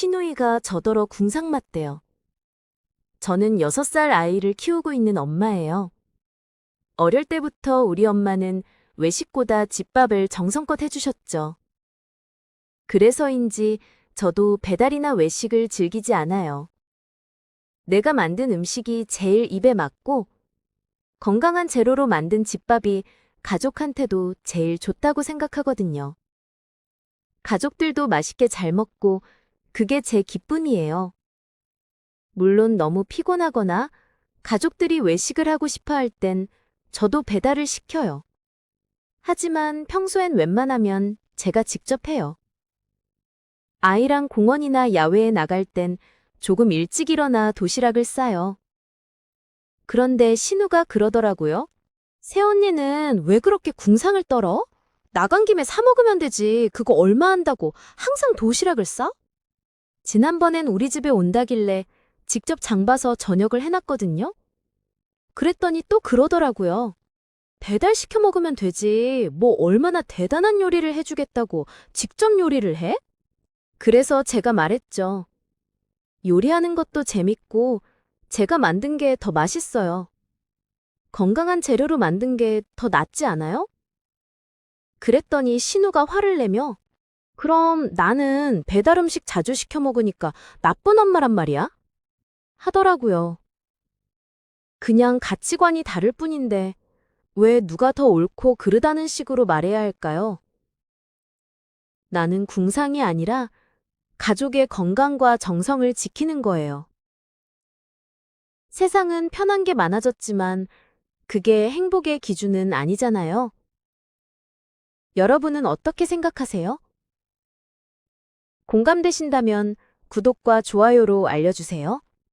신우이가 저더러 궁상 맞대요. 저는 6살 아이를 키우고 있는 엄마예요. 어릴 때부터 우리 엄마는 외식보다 집밥을 정성껏 해주셨죠. 그래서인지 저도 배달이나 외식을 즐기지 않아요. 내가 만든 음식이 제일 입에 맞고 건강한 재료로 만든 집밥이 가족한테도 제일 좋다고 생각하거든요. 가족들도 맛있게 잘 먹고 그게 제 기쁨이에요. 물론 너무 피곤하거나 가족들이 외식을 하고 싶어 할 땐 저도 배달을 시켜요. 하지만 평소엔 웬만하면 제가 직접 해요. 아이랑 공원이나 야외에 나갈 땐 조금 일찍 일어나 도시락을 싸요. 그런데 신우가 그러더라고요. 새언니는 왜 그렇게 궁상을 떨어? 나간 김에 사 먹으면 되지. 그거 얼마 한다고 항상 도시락을 싸? 지난번엔 우리 집에 온다길래 직접 장 봐서 저녁을 해놨거든요. 그랬더니 또 그러더라고요. 배달 시켜 먹으면 되지. 뭐 얼마나 대단한 요리를 해주겠다고 직접 요리를 해? 그래서 제가 말했죠. 요리하는 것도 재밌고 제가 만든 게 더 맛있어요. 건강한 재료로 만든 게 더 낫지 않아요? 그랬더니 신우가 화를 내며 그럼 나는 배달 음식 자주 시켜 먹으니까 나쁜 엄마란 말이야? 하더라고요. 그냥 가치관이 다를 뿐인데 왜 누가 더 옳고 그르다는 식으로 말해야 할까요? 나는 궁상이 아니라 가족의 건강과 정성을 지키는 거예요. 세상은 편한 게 많아졌지만 그게 행복의 기준은 아니잖아요. 여러분은 어떻게 생각하세요? 공감되신다면 구독과 좋아요로 알려주세요.